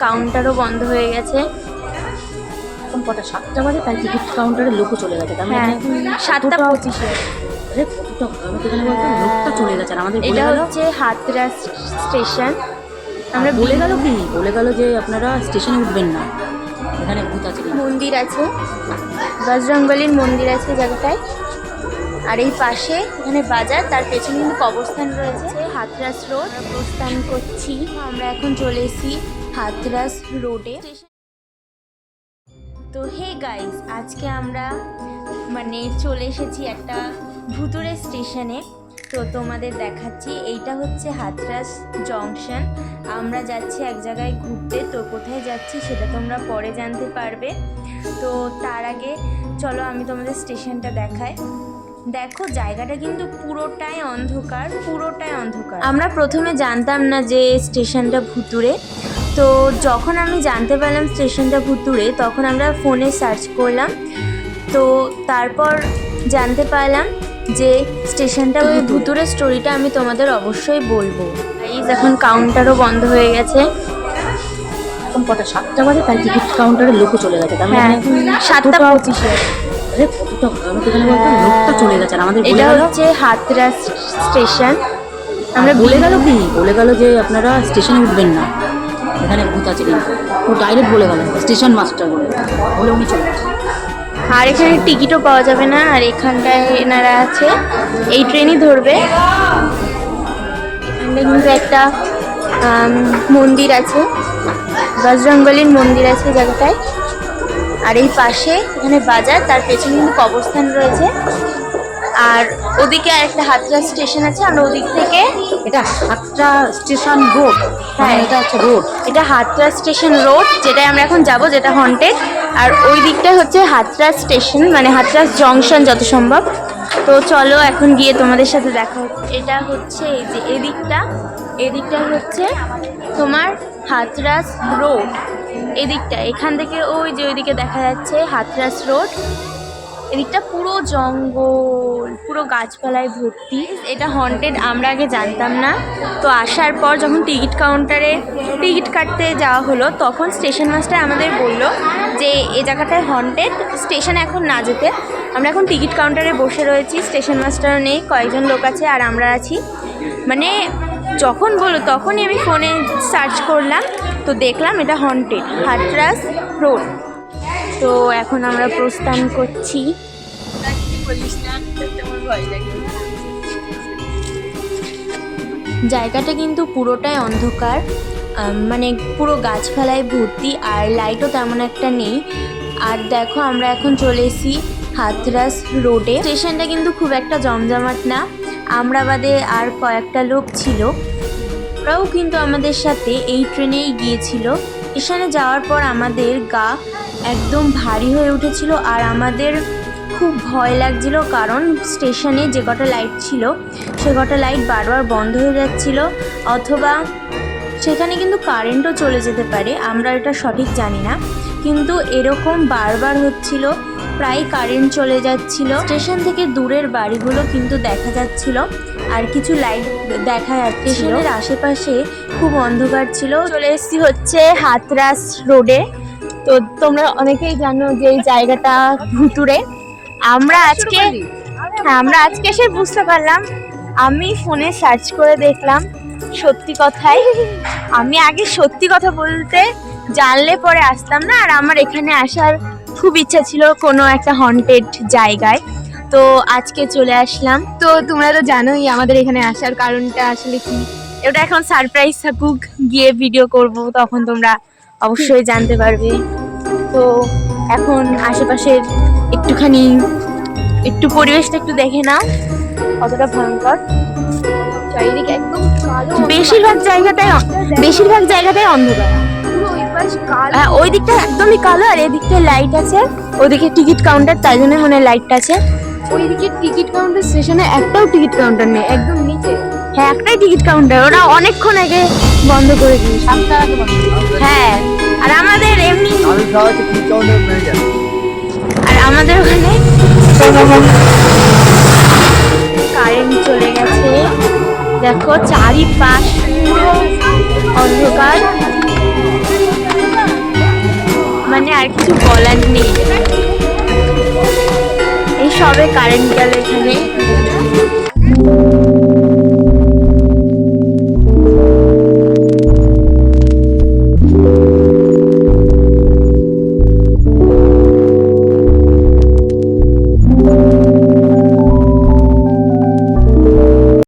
কাউন্টারও বন্ধ হয়ে গেছে। এখন কটা সাতটা বাজে তাই টিকিট কাউন্টারে লোকও চলে গেছে। তার হ্যাঁ মানে সাতটা কতটা- পঁচিশে। আরে কতটা ভয়ানক এখানে বলতো লোকটা চলে গেছে আর আমাদের এটা হচ্ছে হাতরা স্টেশন। আমরা বলে গেল কি? বলে গেল যে আপনারা স্টেশনে উঠবেন না। এখানে ভূত আছে মন্দির আছে। বজরঙ্গলির মন্দির আছে জায়গাটায়। আর এই পাশে এখানে বাজার তার পেছনে কিন্তু কবরস্থান রয়েছে। হাতরাস রোড। প্রস্থান করছি আমরা এখন চলে এসেছি হাতরাস রোডে। তো হে গাইস, আজকে আমরা মানে চলে এসেছি একটা ভুতুরে স্টেশনে। তো তোমাদের দেখাচ্ছি, এইটা হচ্ছে হাতরাস জংশন। আমরা যাচ্ছি এক জায়গায় ঘুরতে, তো কোথায় যাচ্ছি সেটা তোমরা পরে জানতে পারবে। তো তার আগে চলো আমি তোমাদের স্টেশনটা দেখাই। দেখো, জায়গাটা কিন্তু পুরোটাই অন্ধকার পুরোটাই অন্ধকার। আমরা প্রথমে জানতাম না যে স্টেশনটা ভুতুরে তো যখন আমি জানতে পারলাম স্টেশনটা ভুতুরে তখন আমরা ফোনে সার্চ করলাম। তো তারপর জানতে পারলাম যে স্টেশনটা ওই ভুতুরে স্টোরিটা আমি তোমাদের অবশ্যই বলব। Guys, এখন কাউন্টারও বন্ধ হয়ে গেছে। এখন কটা? সাতটা বাজে? তাই টিকিট কাউন্টারে লোকও চলে গেছে। তার হ্যাঁ মানে সাতটা কতটা- পঁচিশে। আরে কতটা ভয়ানক এখানে বলতো লোকটা চলে গেছে। আর আমাদের এটা হচ্ছে হাতরা স্টেশন আমরা আমরা বলে গেল কি? বলে গেল যে আপনারা স্টেশনে উঠবেন না। এখানে ভূত আছে ও ডাইরেক্ট বলে গেল স্টেশন মাস্টার বলে। বলে উনি চলে আর এখানে টিকিটও পাওয়া যাবে না, আর এখানটায় এনারা আছে। এই ট্রেনই ধরবে। এখানটায় কিন্তু একটা মন্দির আছে। বজরঙ্গলির মন্দির আছে জায়গাটায়। আর এই পাশে এখানে বাজার, তার পেছনে কিন্তু কবরস্থান রয়েছে। আর ওদিকে আর একটা হাতরা স্টেশন আছে আমরা ওদিক থেকে এটা হাতরা স্টেশন রোড। হ্যাঁ। হ্যাঁ। এটা হচ্ছে রোড। এটা হাতরা স্টেশন রোড যেটাই আমরা এখন যাব যেটা হন্টেড আর ওই দিকটা হচ্ছে হাতরা স্টেশন মানে হাতরাস জংশন যত সম্ভব। তো চলো এখন গিয়ে তোমাদের সাথে দেখা হচ্ছে। এটা হচ্ছে এই যে এদিকটা এদিকটা হচ্ছে তোমার হাতরাস রোড এদিকটা এখান থেকে ওই যে ওইদিকে দেখা যাচ্ছে হাতরাস রোড এদিকটা পুরো জঙ্গল। গাছপালায় ভর্তি। এটা হন্টেড আমরা আগে জানতাম না। তো আসার পর যখন টিকিট কাউন্টারে টিকিট কাটতে যাওয়া হলো, তখন স্টেশন মাস্টার আমাদের বলল যে এই জায়গাটায় হন্টেড স্টেশন এখন না যেতে। আমরা এখন টিকিট কাউন্টারে বসে রয়েছি স্টেশন মাস্টারও নেই, কয়েকজন লোক আছে আর আমরা আছি। মানে যখন বলল তখনই আমি ফোনে সার্চ করলাম, তো দেখলাম এটা হন্টেড হাটরাস রোড তো এখন আমরা প্রস্থান করছি। জায়গাটা কিন্তু পুরোটাই অন্ধকার মানে পুরো গাছপালায় ভর্তি আর লাইটও তেমন একটা নেই। আর দেখো আমরা এখন চলে এসেছি হাতরাস রোডে স্টেশনটা কিন্তু খুব একটা জমজমাট না। আমরা বাদে আর কয়েকটা লোক ছিল। ওরাও কিন্তু আমাদের সাথে এই ট্রেনেই গিয়েছিল। স্টেশনে যাওয়ার পর আমাদের গা একদম ভারী হয়ে উঠেছিল আর আমাদের খুব ভয় লাগছিল কারণ স্টেশনে যে কটা লাইট ছিল, সে কটা লাইট বারবার বন্ধ হয়ে যাচ্ছিল, অথবা সেখানে কিন্তু কারেন্টও চলে যেতে পারে, আমরা এটা সঠিক জানি না। কিন্তু এরকম বারবার হচ্ছিল, প্রায় কারেন্ট চলে যাচ্ছিল। স্টেশন থেকে দূরের বাড়িগুলো কিন্তু দেখা যাচ্ছিল, আর কিছু লাইট দেখা যাচ্ছে স্টেশনের আশেপাশে খুব অন্ধকার ছিল। চলে এসেছি হচ্ছে হাতরাস রোডে তো তোমরা অনেকেই জানো যে এই জায়গাটা ভুতুরে আমরা আজকে হ্যাঁ আমরা আজকে এসে বুঝতে পারলাম। আমি ফোনে সার্চ করে দেখলাম সত্যি কথাই। আমি আগে সত্যি কথা বলতে জানলে পরে আসতাম না আর আমার এখানে আসার খুব ইচ্ছা ছিল কোনো একটা হন্টেড জায়গায়। তো আজকে চলে আসলাম। তো তোমরা তো জানোই আমাদের এখানে আসার কারণটা আসলে কি। এটা এখন সারপ্রাইজ থাকুক গিয়ে ভিডিও করব তখন তোমরা অবশ্যই জানতে পারবে। তো এখন আশেপাশের একটুখানি একটু পরিবেশটা একটু দেখে নাও কতটা ভয়ঙ্কর। চারিদিকে একদম কালো বেশিরভাগ জায়গাটাই বেশিরভাগ জায়গাটাই অন্ধকার। ওই হ্যাঁ ওই দিকটা একদমই কালো আর এদিকটায় লাইট আছে। ওদিকে টিকিট কাউন্টার তাই জন্য ওখানে লাইটটা আছে। ওইদিকে টিকিট কাউন্টার স্টেশনে একটাও টিকিট কাউন্টার নেই একদম নিচে। হ্যাঁ একটাই টিকিট কাউন্টার ওরা অনেকক্ষণ আগে বন্ধ করে দিয়েছে। হ্যাঁ আর আমাদের এমনি আমাদের ওখানে? কারেন্ট চলে গেছে। দেখো, চারিপাশ পুরো অন্ধকার আর কিছু বলার নেই। এই সবে কারেন্ট গেল এখানে।